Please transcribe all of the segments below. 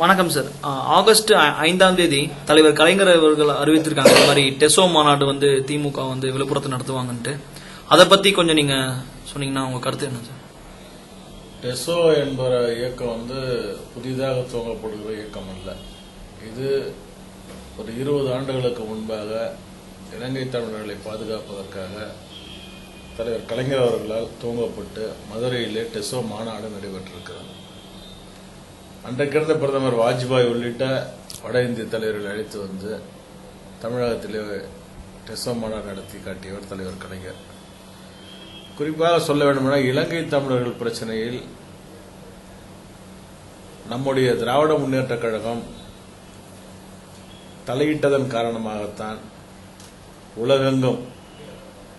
வணக்கம் sir August ஐந்தாம் தேதி தலைவர் கலைஞர் அவர்கள் அறிவித்திருக்காங்க இந்த மாதிரி டெசோ மாநாடு வந்து திமுக வந்து விழுப்புரத்தில் நடத்துவாங்கன்ட்டு. அதை பத்தி கொஞ்சம் நீங்க சொன்னீங்கன்னா உங்க கருத்து என்ன சார் டெசோ என்பற இயக்கம் வந்து புதிதாக துவங்கப்படுகிற இயக்கம் அல்ல. இது ஒரு இருபது ஆண்டுகளுக்கு முன்பாக இலங்கை தமிழர்களை பாதுகாப்பதற்காக தலைவர் கலைஞர் அவர்களால் துவங்கப்பட்டு மதுரையிலே டெசோ மாநாடு நடைபெற்றிருக்கிறது. அன்றைக்கிருந்த பிரதமர் வாஜ்பாய் உள்ளிட்ட வட இந்திய தலைவர்கள் அழைத்து வந்து தமிழகத்திலே டெசோ மாநாடு நடத்தி காட்டியவர் தலைவர் கலைஞர். குறிப்பாக சொல்ல வேண்டுமென்றால் இலங்கை தமிழர்கள் பிரச்சனையில் நம்முடைய திராவிட முன்னேற்ற கழகம் தலையிட்டதன் காரணமாகத்தான் உலகெங்கும்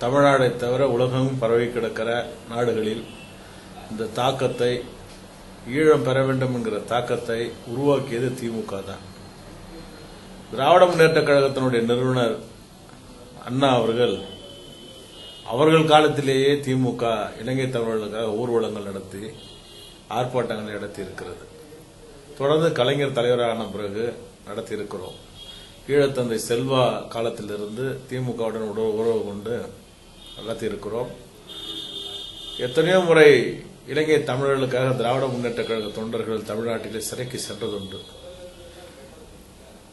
தமிழ்நாடை தவிர உலகெங்கும் பரவி கிடக்கிற நாடுகளில் இந்த தாக்கத்தை ஈழம் பெற வேண்டும் என்கிற தாக்கத்தை உருவாக்கியது திமுக தான். திராவிட முன்னேற்ற கழகத்தினுடைய நிறுவனர் அண்ணா அவர்கள் அவர்கள் காலத்திலேயே திமுக இலங்கை தமிழர்களுக்காக ஊர்வலங்கள் நடத்தி ஆர்ப்பாட்டங்களை நடத்தி இருக்கிறது தொடர்ந்து கலைஞர் தலைவரான பிறகு நடத்தியிருக்கிறோம். ஈழத்தந்தை செல்வா காலத்திலிருந்து திமுகவுடன் உறவு உறவு கொண்டு நடத்தியிருக்கிறோம். எத்தனையோ முறை இலங்கை தமிழர்களுக்காக திராவிட முன்னேற்ற கழக தொண்டர்கள் தமிழ்நாட்டிலே சிறைக்கு சென்றதுண்டு.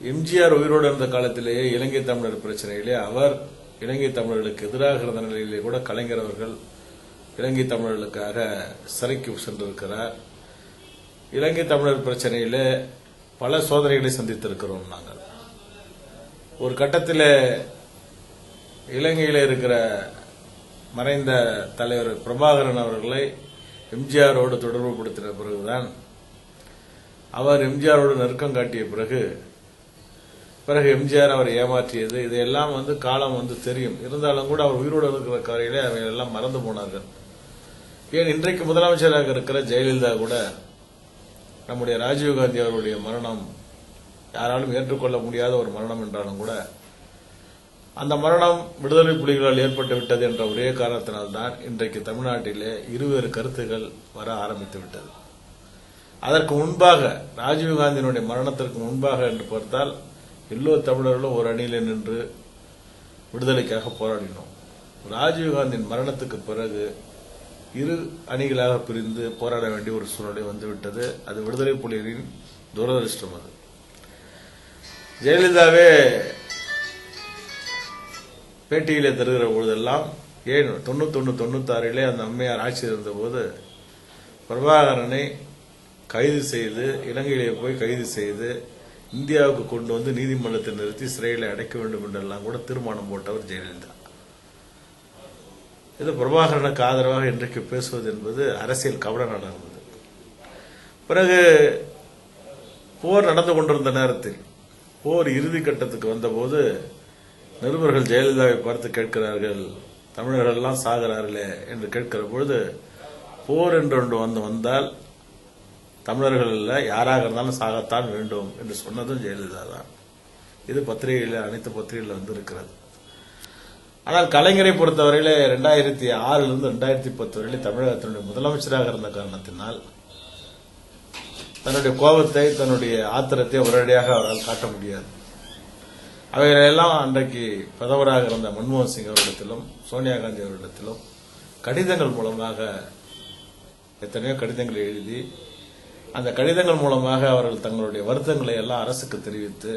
எம்ஜிஆர் உயிரோடு இருந்த காலத்திலேயே இலங்கை தமிழர் பிரச்சனையிலே அவர் இலங்கை தமிழர்களுக்கு எதிராக இருந்த நிலையிலே கூட கலைஞர் அவர்கள் இலங்கை தமிழர்களுக்காக சிறைக்கு சென்றிருக்கிறார். இலங்கை தமிழர் பிரச்சனையிலே பல சோதனைகளை சந்தித்திருக்கிறோம் நாங்கள். ஒரு கட்டத்தில் இலங்கையில் இருக்கிற மறைந்த தலைவர் பிரபாகரன் அவர்களை எம்ஜிஆரோடு தொடர்புபடுத்தின பிறகுதான் அவர் எம்ஜிஆரோடு நெருக்கம் காட்டிய பிறகு பிறகு எம்ஜிஆர் அவரை ஏமாற்றியது. இதையெல்லாம் வந்து காலம் வந்து தெரியும். இருந்தாலும் கூட அவர் உயிரோடு இருக்கிற கரையிலே அவங்க எல்லாம் மறந்து போனார்கள். ஏன் இன்றைக்கு முதலமைச்சராக இருக்கிற ஜெயலலிதா கூட நம்முடைய ராஜீவ்காந்தி அவருடைய மரணம் யாராலும் ஏற்றுக்கொள்ள முடியாத ஒரு மரணம் என்றாலும் கூட அந்த மரணம் விடுதலை புலிகளால் ஏற்பட்டு விட்டது என்ற ஒரே காரணத்தினால்தான் இன்றைக்கு தமிழ்நாட்டிலே இருவேறு கருத்துகள் வர ஆரம்பித்து விட்டது. அதற்கு முன்பாக ராஜீவ்காந்தியினுடைய மரணத்திற்கு முன்பாக என்று பார்த்தால் எல்லோ தமிழர்களும் ஒரு அணியிலே நின்று விடுதலைக்காக போராடினோம். ராஜீவ்காந்தியின் மரணத்துக்கு பிறகு இரு அணிகளாக பிரிந்து போராட வேண்டிய ஒரு சூழ்நிலை வந்துவிட்டது. அது விடுதலை புலிகளின் துரதிருஷ்டம் அது. ஜெயலலிதாவே பேட்டியிலே தருகிற பொழுதெல்லாம் ஏன் தொண்ணூத்தொன்னு தொண்ணூத்தாறிலே அந்த அம்மையார் ஆட்சி இருந்தபோது பிரபாகரனை கைது செய்து இலங்கையிலே போய் கைது செய்து இந்தியாவுக்கு கொண்டு வந்து நீதிமன்றத்தை நிறுத்தி சிறையில் அடைக்க வேண்டும் என்றெல்லாம் கூட தீர்மானம் போட்டவர் ஜெயலலிதா. இது பிரபாகரனுக்கு ஆதரவாக இன்றைக்கு பேசுவது என்பது அரசியல் கவலை நடந்தது பிறகு போர் நடந்து கொண்டிருந்த நேரத்தில் போர் இறுதி கட்டத்துக்கு வந்தபோது நிருபர்கள் ஜெயலலிதாவை பார்த்து கேட்கிறார்கள் தமிழர்கள் எல்லாம் சாகிறார்களே என்று கேட்கிற பொழுது போர் என்று ஒன்று வந்து வந்தால் தமிழர்கள் இல்லை யாராக இருந்தாலும் சாகத்தான் வேண்டும் என்று சொன்னதும் ஜெயலலிதா தான். இது பத்திரிகையில் அனைத்து பத்திரிகையில் வந்திருக்கிறது. ஆனால் கலைஞரை பொறுத்தவரையிலே ரெண்டாயிரத்தி ஆறிலிருந்து ரெண்டாயிரத்தி பத்து வரையிலே தமிழகத்தினுடைய முதலமைச்சராக இருந்த காரணத்தினால் தன்னுடைய கோபத்தை தன்னுடைய ஆத்திரத்தை உடனடியாக அவரால் காட்ட முடியாது. அவைகளெல்லாம் அன்றைக்கு பிரதமராக இருந்த மன்மோகன் சிங் அவரிடத்திலும் சோனியா காந்தி அவரிடத்திலும் கடிதங்கள் மூலமாக எத்தனையோ கடிதங்கள் எழுதி அந்த கடிதங்கள் மூலமாக அவர்கள் தங்களுடைய வருத்தங்களை எல்லாம் அரசுக்கு தெரிவித்து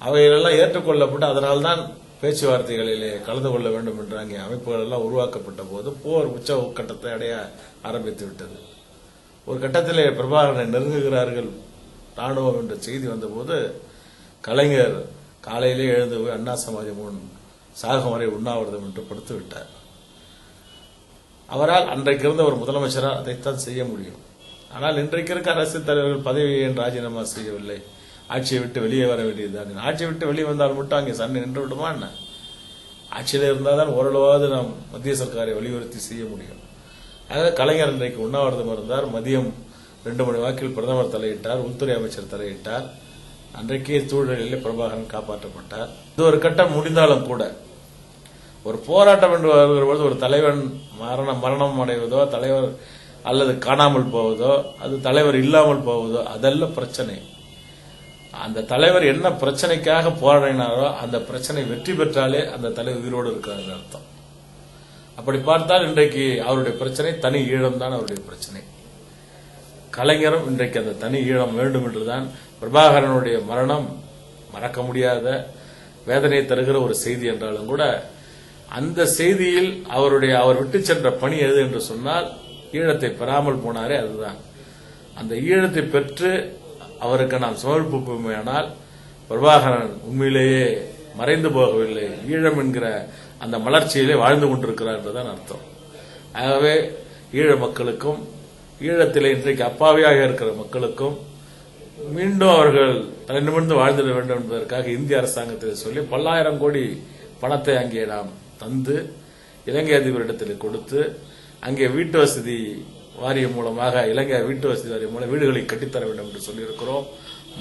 அவைகளெல்லாம் ஏற்றுக்கொள்ளப்பட்டு அதனால்தான் பேச்சுவார்த்தைகளிலே கலந்து கொள்ள வேண்டும் என்ற அங்கே அமைப்புகள் எல்லாம் உருவாக்கப்பட்ட போது போர் உச்ச கட்டத்தை அடைய ஆரம்பித்து விட்டது. ஒரு கட்டத்திலே பிரபாகரனை நெருங்குகிறார்கள் ராணுவம் என்ற செய்தி வந்தபோது கலைஞர் காலையிலே எழுந்து போய் அண்ணா சமாஜி முன் சாகும் வரை உண்ணாவிரதம் என்று படுத்து விட்டார். அவரால் அன்றைக்கு இருந்த ஒரு முதலமைச்சரால் அதைத்தான் செய்ய முடியும். ஆனால் இன்றைக்கு இருக்க அரசியல் தலைவர்கள் பதவியை ஏன் ராஜினாமா செய்யவில்லை? ஆட்சியை விட்டு வெளியே வர வேண்டியதுதான். ஆட்சியை விட்டு வெளியே வந்தால் மட்டும் அங்கே சண்டை நின்று விடுமா என்ன? ஆட்சியில் இருந்தால் தான் ஓரளவாவது நாம் மத்திய சர்க்காரை வலியுறுத்தி செய்ய முடியும். அதாவது கலைஞர் இன்றைக்கு உண்ணாவிரதம் இருந்தார் மதியம் ரெண்டு மணி வாக்கில் பிரதமர் தலையிட்டார் உள்துறை அமைச்சர் தலையிட்டார். அன்றைக்கே சூழ்நிலையிலே பிரபாகரன் காப்பாற்றப்பட்டார். இது ஒரு கட்டம் முடிந்தாலும் கூட ஒரு போராட்டம் என்று வருகிற பொழுது ஒரு தலைவன் மரணம் மரணம் அடைவதோ தலைவர் அல்லது காணாமல் போவதோ அது தலைவர் இல்லாமல் போவதோ அதல்ல பிரச்சனை. அந்த தலைவர் என்ன பிரச்சனைக்காக போராடினாரோ அந்த பிரச்சனை வெற்றி பெற்றாலே அந்த தலைவர் உயிரோடு இருக்கிறார் அர்த்தம். அப்படி பார்த்தால் இன்றைக்கு அவருடைய பிரச்சனை தனி ஈழம் தான் அவருடைய பிரச்சனை. கலைஞரும் இன்றைக்கு அந்த தனி ஈழம் வேண்டும் என்றுதான் பிரபாகரனுடைய மரணம் மறக்க முடியாத வேதனை தருகிற ஒரு செய்தி என்றாலும் கூட அந்த செய்தியில் அவருடைய அவர் விட்டு சென்ற பணி எது என்று சொன்னால் ஈழத்தை பெறாமல் போனாரே அதுதான். அந்த ஈழத்தை பெற்று அவருக்கு நாம் சமர்ப்பிப்போமேயானால் பிரபாகரன் உண்மையிலேயே மறைந்து போகவில்லை. ஈழம் என்கிற அந்த மலர்ச்சியிலே வாழ்ந்து கொண்டிருக்கிறார் என்றுதான் அர்த்தம். ஆகவே ஈழ மக்களுக்கும் ஈழத்திலே இன்றைக்கு அப்பாவியாக இருக்கிற மக்களுக்கும் மீண்டும் அவர்கள் தலை நிமிர்ந்து வாழ்ந்திட வேண்டும் என்பதற்காக இந்திய அரசாங்கத்தில் சொல்லி பல்லாயிரம் கோடி பணத்தை அங்கே நாம் தந்து இலங்கை அதிபரிடத்தில் கொடுத்து அங்கே வீட்டு வசதி வாரியம் மூலமாக இலங்கை வீட்டு வசதி வாரியம் மூலம் வீடுகளை கட்டித்தர வேண்டும் என்று சொல்லியிருக்கிறோம்.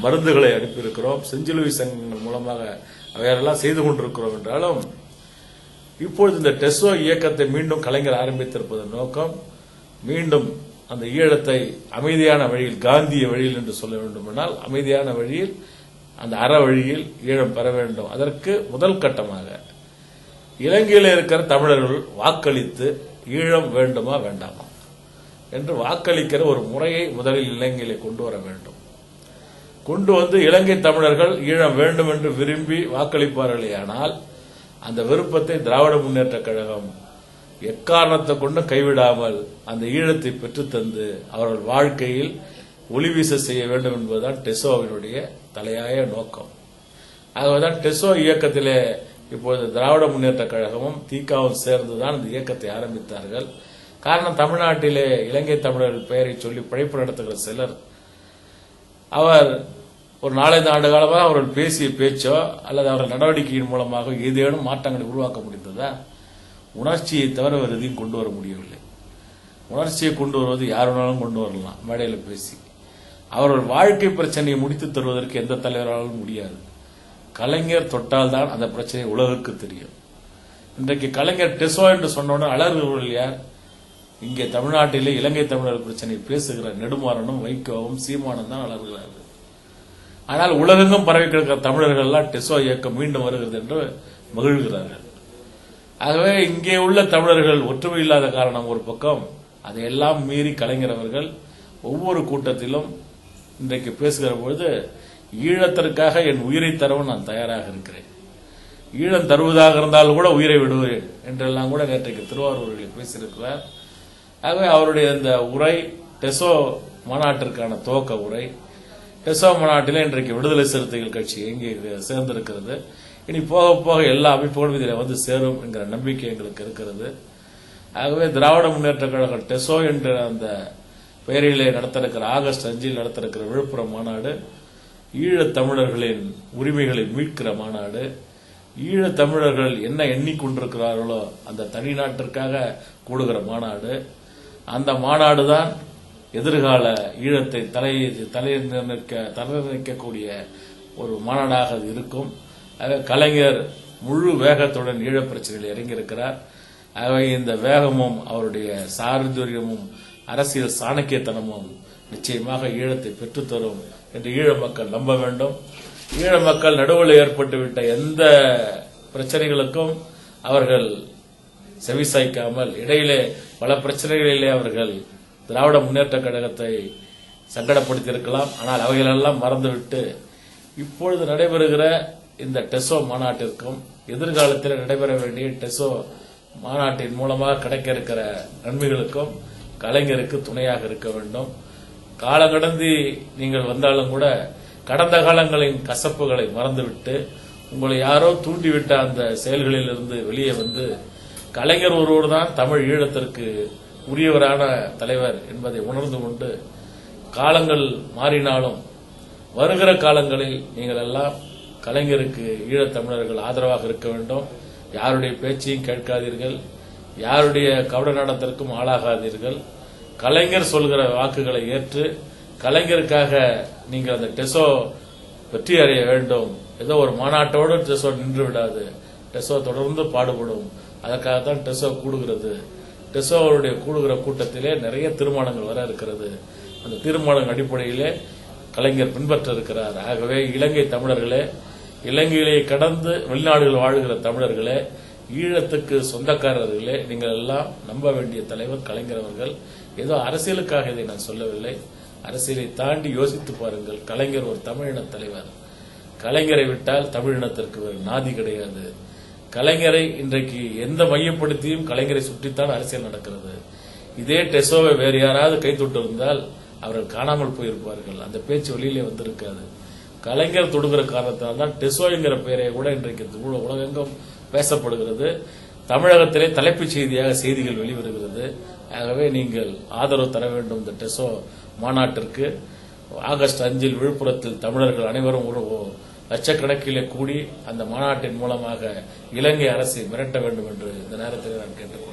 மருந்துகளை அனுப்பியிருக்கிறோம். செஞ்சிலுவை சங்கங்கள் மூலமாக அவையெல்லாம் செய்து கொண்டிருக்கிறோம் என்றாலும் இப்பொழுது இந்த டெஸ்டோ இயக்கத்தை மீண்டும் கலைஞர் ஆரம்பித்திருப்பதன் நோக்கம் மீண்டும் அந்த ஈழத்தை அமைதியான வழியில் காந்திய வழியில் என்று சொல்ல வேண்டுமென்றால் அமைதியான வழியில் அந்த அற வழியில் ஈழம் பெற வேண்டும். அதற்கு முதல் கட்டமாக இலங்கையில் இருக்கிற தமிழர்கள் வாக்களித்து ஈழம் வேண்டுமா வேண்டாமா என்று வாக்களிக்கிற ஒரு முறையை முதலில் இலங்கையிலே கொண்டு வர வேண்டும். கொண்டு வந்து இலங்கை தமிழர்கள் ஈழம் வேண்டும் என்று விரும்பி வாக்களிப்பார்களேயானால் அந்த விருப்பத்தை திராவிட முன்னேற்ற கழகம் எக்காரணத்தை கொண்டு கைவிடாமல் அந்த ஈழத்தை பெற்றுத்தந்து அவர்கள் வாழ்க்கையில் ஒளி வீச செய்ய வேண்டும் என்பதுதான் டெசோவினுடைய தலையாய நோக்கம். ஆகவேதான் டெசோ இயக்கத்திலே இப்பொழுது திராவிட முன்னேற்ற கழகமும் தீகாவும் சேர்ந்துதான் இந்த இயக்கத்தை ஆரம்பித்தார்கள். காரணம் தமிழ்நாட்டிலே இலங்கை தமிழர்கள் பெயரை சொல்லி பிழைப்பு நடத்துகிற சிலர். அவர் ஒரு நாலஞ்சு ஆண்டு காலமாக அவர்கள் பேசிய பேச்சோ அல்லது அவர்கள் நடவடிக்கையின் மூலமாக ஏதேனும் மாற்றங்களை உருவாக்க முடிந்ததா? உணர்ச்சியை தவிர வேறு எதையும் கொண்டு வர முடியவில்லை. உணர்ச்சியை கொண்டு வருவது யார் வேணாலும் கொண்டு வரலாம் மேடையில் பேசி. அவர்கள் வாழ்க்கை பிரச்சனையை முடித்து தருவதற்கு எந்த தலைவராலும் முடியாது. கலைஞர் தொட்டால்தான் அந்த பிரச்சனை உலகுக்கு தெரியும். இன்றைக்கு கலைஞர் டெசோ என்று சொன்னவுடன் அலறுகிறவர்கள் யார்? இங்கே தமிழ்நாட்டிலே இலங்கை தமிழர் பிரச்சனை பேசுகிற நெடுமாறனும் வைகோவும் சீமானும் தான் அலறுகிறார்கள் ஆனால் உலகெங்கும் பரவி கிடக்கிற தமிழர்கள் எல்லாம் டெசோ இயக்கம் மீண்டும் வருகிறது என்று மகிழ்கிறார்கள். ஆகவே இங்கே உள்ள தமிழர்கள் ஒற்றுமை இல்லாத காரணம் ஒரு பக்கம் அதையெல்லாம் மீறி கலைஞரவர்கள் ஒவ்வொரு கூட்டத்திலும் இன்றைக்கு பேசுகிற பொழுது ஈழத்திற்காக என் உயிரை தரவும் நான் தயாராக இருக்கிறேன். ஈழம் தருவதாக இருந்தாலும் கூட உயிரை விடுவேன் என்றெல்லாம் கூட நேற்றைக்கு திருவாரூரில் பேசியிருக்கிறார். ஆகவே அவருடைய இந்த உரை டெசோ மாநாட்டிற்கான துவக்க உரை டெசோ மாநாட்டில் இன்றைக்கு விடுதலை சிறுத்தைகள் கட்சி இங்கே சேர்ந்திருக்கிறது. இனி போக போக எல்லா அமைப்புகளும் இதில் வந்து சேரும் என்கிற நம்பிக்கை எங்களுக்கு இருக்கிறது. ஆகவே திராவிட முன்னேற்ற கழகம் டெசோ என்ற அந்த பெயரிலே நடத்திருக்கிற ஆகஸ்ட் அஞ்சில் நடத்திருக்கிற விழுப்புரம் மாநாடு ஈழத் தமிழர்களின் உரிமைகளை மீட்கிற மாநாடு ஈழத் தமிழர்கள் என்ன எண்ணிக்கொண்டிருக்கிறார்களோ அந்த தனி நாட்டிற்காக கூடுகிற மாநாடு அந்த மாநாடு தான் எதிர்கால ஈழத்தை தலை தலை நிர்ணயிக்க தலை நிர்ணயிக்கக்கூடிய ஒரு மாநாடாக அது இருக்கும். ஆக கலைஞர் முழு வேகத்துடன் ஈழப் பிரச்சனையில் இறங்கியிருக்கிறார். ஆகவே இந்த வேகமும் அவருடைய சாரதுரியமும் அரசியல் சாணக்கியத்தனமும் நிச்சயமாக ஈழத்தை பெற்றுத்தரும் என்று ஈழ மக்கள் நம்ப வேண்டும். ஈழ மக்கள் நடுவில் ஏற்பட்டுவிட்ட எந்த பிரச்சனைகளுக்கும் அவர்கள் செவிசாய்க்காமல் இடையிலே பல பிரச்சனைகளிலே அவர்கள் திராவிட முன்னேற்ற கழகத்தை சங்கடப்படுத்தியிருக்கலாம். ஆனால் அவைகளெல்லாம் மறந்துவிட்டு இப்பொழுது நடைபெறுகிற இந்த டெசோ மாநாட்டிற்கும் எதிர்காலத்தில் நடைபெற வேண்டிய டெசோ மாநாட்டின் மூலமாக கிடைக்க இருக்கிற நன்மைகளுக்கும் கலைஞருக்கு துணையாக இருக்க வேண்டும். காலம் கடந்து நீங்கள் வந்தாலும் கூட கடந்த காலங்களின் கசப்புகளை மறந்துவிட்டு உங்களை யாரோ தூண்டிவிட்ட அந்த செயல்களில் இருந்து வெளியே வந்து கலைஞர் ஒருவர் தான் தமிழ் ஈழத்திற்கு உரியவரான தலைவர் என்பதை உணர்ந்து கொண்டு காலங்கள் மாறினாலும் வருகிற காலங்களில் நீங்கள் எல்லாம் கலைஞருக்கு ஈழத் தமிழர்கள் ஆதரவாக இருக்க வேண்டும். யாருடைய பேச்சையும் கேட்காதீர்கள். யாருடைய கவட நடத்திற்கும் ஆளாகாதீர்கள். கலைஞர் சொல்கிற வாக்குகளை ஏற்று கலைஞருக்காக நீங்கள் அந்த டெசோ வெற்றி அடைய வேண்டும். ஏதோ ஒரு மாநாட்டோடு டெசோ நின்று விடாது. டெசோ தொடர்ந்து பாடுபடும். அதற்காகத்தான் டெசோ கூடுகிறது. டெசோவருடைய கூடுகிற கூட்டத்திலே நிறைய தீர்மானங்கள் வர இருக்கிறது. அந்த தீர்மானங்கள் அடிப்படையிலே கலைஞர் பின்பற்ற இருக்கிறார் ஆகவே இலங்கை தமிழர்களே இலங்கையிலே கடந்து வெளிநாடுகள் வாழுகிற தமிழர்களே ஈழத்துக்கு சொந்தக்காரர்களே நீங்கள் எல்லாம் நம்ப வேண்டிய தலைவர் கலைஞர் அவர்கள். ஏதோ அரசியலுக்காக இதை நான் சொல்லவில்லை. அரசியலை தாண்டி யோசித்து பாருங்கள். கலைஞர் ஒரு தமிழின தலைவர். கலைஞரை விட்டால் தமிழினத்திற்கு ஒரு நாதி கிடையாது. கலைஞரை இன்றைக்கு எந்த மையப்படுத்தியும் கலைஞரை சுற்றித்தான் அரசியல் நடக்கிறது. இதே டெசோவை வேறு யாராவது கை தொட்டிருந்தால் அவர்கள் காணாமல் போயிருப்பார்கள். அந்த பேச்சு வெளியிலே வந்திருக்காது. கலைஞர் தொடுகிற காரணத்தினால் தான் டெசோங்கிற பெயரை கூட இன்றைக்கு உல- உலகெங்கும் பேசப்படுகிறது. தமிழகத்திலே தலைப்புச் செய்தியாக செய்திகள் வெளிவருகிறது. ஆகவே நீங்கள் ஆதரவு தர வேண்டும் இந்த டெசோ மாநாட்டிற்கு. ஆகஸ்ட் அஞ்சில் விழுப்புரத்தில் தமிழர்கள் அனைவரும் ஒரு ஒரு லட்சக்கணக்கிலே கூடி அந்த மாநாட்டின் மூலமாக இலங்கை அரசை மிரட்ட வேண்டும் என்று இந்த நேரத்தில் நான் கேட்டுக்கொள்கிறேன்.